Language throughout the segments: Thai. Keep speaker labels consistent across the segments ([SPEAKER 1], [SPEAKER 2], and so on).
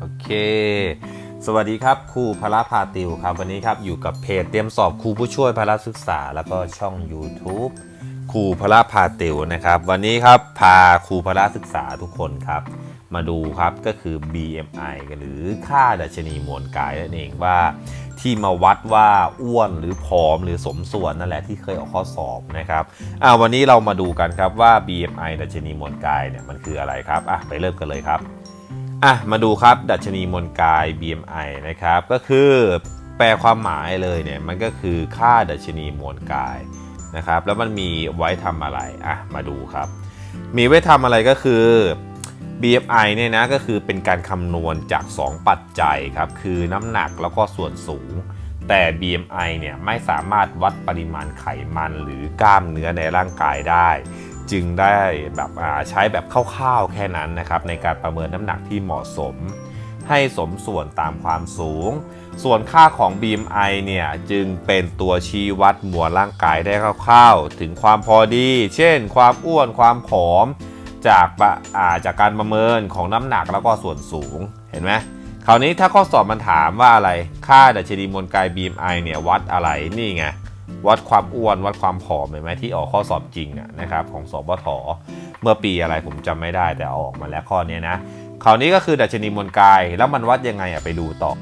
[SPEAKER 1] โอเค สวัสดีครับครูพละพาติวครับ วันนี้ครับอยู่กับเพจเตรียมสอบครูผู้ช่วยพละศึกษา แล้วก็ช่อง YouTube ครูพละพาติวนะครับ วันนี้ครับพาครูพละศึกษาทุกคนครับ มาดูครับก็คือ BMI หรือค่าดัชนีมวลกายนั่นเองว่า ที่มาวัดว่าอ้วนหรือผอมหรือสมส่วนนั่นแหละที่เคยออกข้อสอบนะครับอ่าวันนี้เรามาดูกันครับว่า BMI ดัชนีมวลกายเนี่ยมันคืออะไรครับอะไปเริ่มกันเลยครับ อะมาดูครับดัชนีมวลกาย BMI นะครับก็คือแปลความหมายเลยเนี่ยมันก็คือค่าดัชนีมวลกายนะครับแล้วมันมีไว้ทำอะไรอะมาดูครับ มีไว้ทำอะไรก็คือ BMI เนี่ยนะก็คือเป็นการคำนวณจาก 2 ปัจจัยครับคือน้ำหนักแล้วก็ส่วนสูง แต่ BMI เนี่ยไม่สามารถวัดปริมาณไขมันหรือกล้ามเนื้อในร่างกายได้ จึงได้แบบใช้แบบคร่าวๆแค่นั้นนะครับในการประเมินน้ำหนักที่เหมาะสม ให้สมส่วนตามความสูง ส่วนค่าของ BMI เนี่ยจึงเป็นตัวชี้วัดมวลร่างกายได้คร่าวๆ ถึงความพอดี เช่น ความอ้วนความผอมจากปาจากการประเมินของน้ำหนักแล้วก็ส่วนสูงเห็นไหมคราวนี้ถ้าข้อสอบมันถามว่าอะไร ค่าดัชนีมวลกาย BMI เนี่ยวัดอะไรนี่ไง วัดความอ้วนวัดความผอมเห็นไหมที่ออกข้อสอบจริงนะครับของสอบทเมื่อปีอะไรผมจำไม่ได้แต่ออกมาแล้วข้อนี้นะคราวนี้ก็คือดัชนีมวลกายแล้วมันวัดยังไงอะไปดูต่อ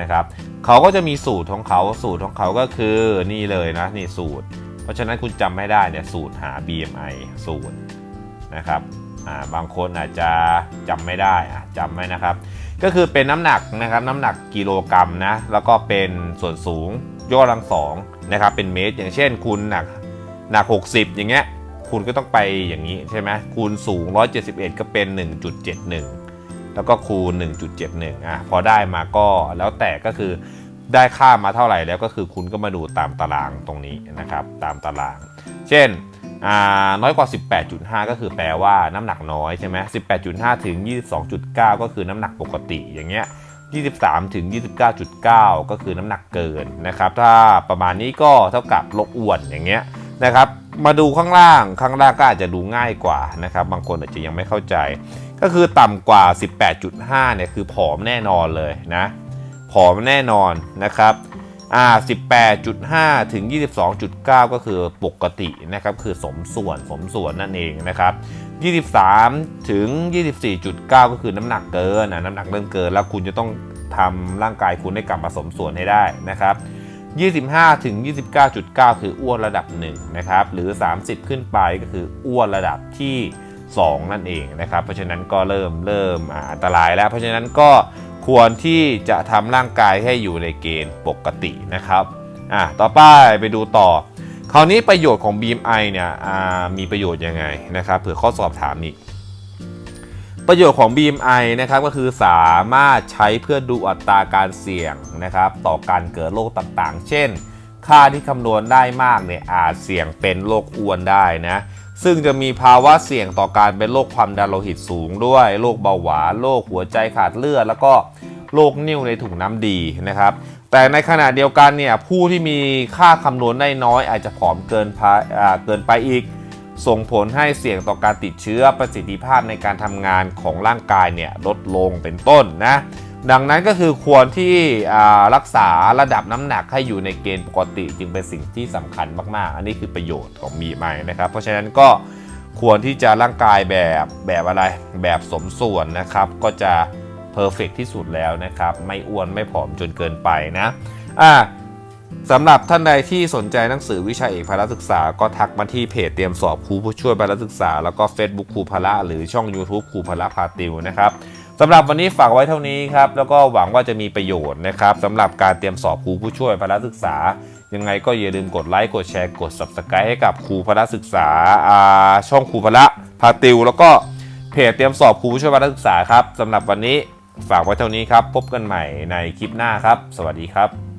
[SPEAKER 1] นะครับเขาก็จะมีสูตรของเขาสูตรของเขาก็คือนี่เลยนะนี่สูตร เพราะฉะนั้นคุณจำไม่ได้เนี่ยสูตรหา BMI สูตรนะครับ บางคนอาจจะจำไม่ได้จำไว้นะครับ ก็คือเป็นน้ำหนักนะครับน้ำหนักกิโลกรัมนะแล้วก็เป็นส่วนสูงยกกำลังสองนะครับเป็นเมตร อย่างเช่นคุณหนักหนัก 60 อย่างเงี้ยคุณก็ต้องไปอย่างนี้ใช่ไหมคูณสูง 171 ก็เป็น 1.71 แล้วก็คูณ 1.71 อะพอได้มาก็แล้วแต่ก็คือได้ค่ามาเท่าไหร่แล้วก็คือคุณก็มาดูตามตารางตรงนี้นะครับ ตามตาราง เช่น น้อยกว่า 18.5 ก็คือแปลว่าน้ำหนักน้อยใช่ไหม18.5 ถึง 22.9 ก็คือน้ำหนักปกติอย่างเงี้ย 23 ถึง 29.9 ก็คือน้ำหนักเกินนะครับ ถ้าประมาณนี้ก็เท่ากับโรคอ้วนอย่างเงี้ยนะครับ มาดูข้างล่าง ข้างล่างก็อาจจะดูง่ายกว่านะครับ บางคนอาจจะยังไม่เข้าใจ ก็คือต่ำกว่า 18.5 เนี่ยคือผอมแน่นอนเลยนะ ผอมแน่นอนนะครับ อ่า18.5 ถึง 22.9 ก็คือปกตินะครับคือสมส่วนสมส่วนนั่นเองนะครับ23 ถึง 24.9 ก็คือน้ำหนักเกินนะน้ำหนักเริ่มเกิน แล้วคุณจะต้องทำร่างกายคุณให้กลับมาสมส่วนให้ได้นะครับ25 ถึง 29.9 คืออ้วนระดับ1นะครับหรือ 30 ขึ้นไปก็คืออ้วนระดับที่ 2 นั่นเองนะครับเพราะฉะนั้นก็เริ่มเริ่มอ่าอันตรายแล้ว เพราะฉะนั้นก็ ควรที่จะทำร่างกายให้อยู่ในเกณฑ์ปกตินะครับอะต่อไปไปดูต่อ คราวนี้ประโยชน์ของ BMI เนี่ยอ่ามีประโยชน์ยังไงนะครับเผื่อข้อสอบถามอีก ประโยชน์ของ BMI นะครับก็คือสามารถใช้เพื่อดูอัตราการเสี่ยงนะครับต่อการเกิดโรคต่างๆ เช่น ค่าที่คำนวณได้มากเนี่ยอาจเสี่ยงเป็นโรคอ้วนได้นะ ซึ่งจะมีภาวะเสี่ยงต่อการเป็นโรคความดันโลหิตสูงด้วยโรคเบาหวานโรคหัวใจขาดเลือดแล้วก็โรคนิ่วในถุงน้ำดีนะครับ แต่ในขณะเดียวกันเนี่ยผู้ที่มีค่าคำนวณได้น้อย อาจจะผอมเกินพาอ่าเกินไปอีก ส่งผลให้เสี่ยงต่อการติดเชื้อประสิทธิภาพในการทำงานของร่างกายเนี่ยลดลงเป็นต้นนะ ดังนั้นก็คือควรที่รักษาระดับน้ำหนักให้อยู่ในเกณฑ์ปกติจึงเป็นสิ่งที่สำคัญมาก ๆ อันนี้คือประโยชน์ของมีไม้นะครับ เพราะฉะนั้นก็ควรที่จะร่างกายแบบแบบอะไรแบบสมส่วนนะครับ ก็จะเพอร์เฟกที่สุดแล้วนะครับ ไม่อ้วนไม่ผอมจนเกินไปนะอ่าสำหรับท่านใดที่สนใจหนังสือวิชาเอกพละศึกษา ก็ทักมาที่เพจเตรียมสอบครูผู้ช่วยพละศึกษา แล้วก็ Facebook ครูพละหรือช่อง YouTube ครูพละพาติวนะครับ สำหรับวันนี้ฝากไว้เท่านี้ครับ แล้วก็หวังว่าจะมีประโยชน์นะครับสำหรับการเตรียมสอบครูผู้ช่วยพละศึกษา ยังไงก็อย่าลืมกดไลค์กดแชร์กด Subscribe ให้กับครูพละศึกษาอ่าช่องครูพละพาติว แล้วก็เพจเตรียมสอบครูผู้ช่วยพละศึกษาครับสำหรับวันนี้ฝากไว้เท่านี้ครับ พบกันใหม่ในคลิปหน้าครับ สวัสดีครับ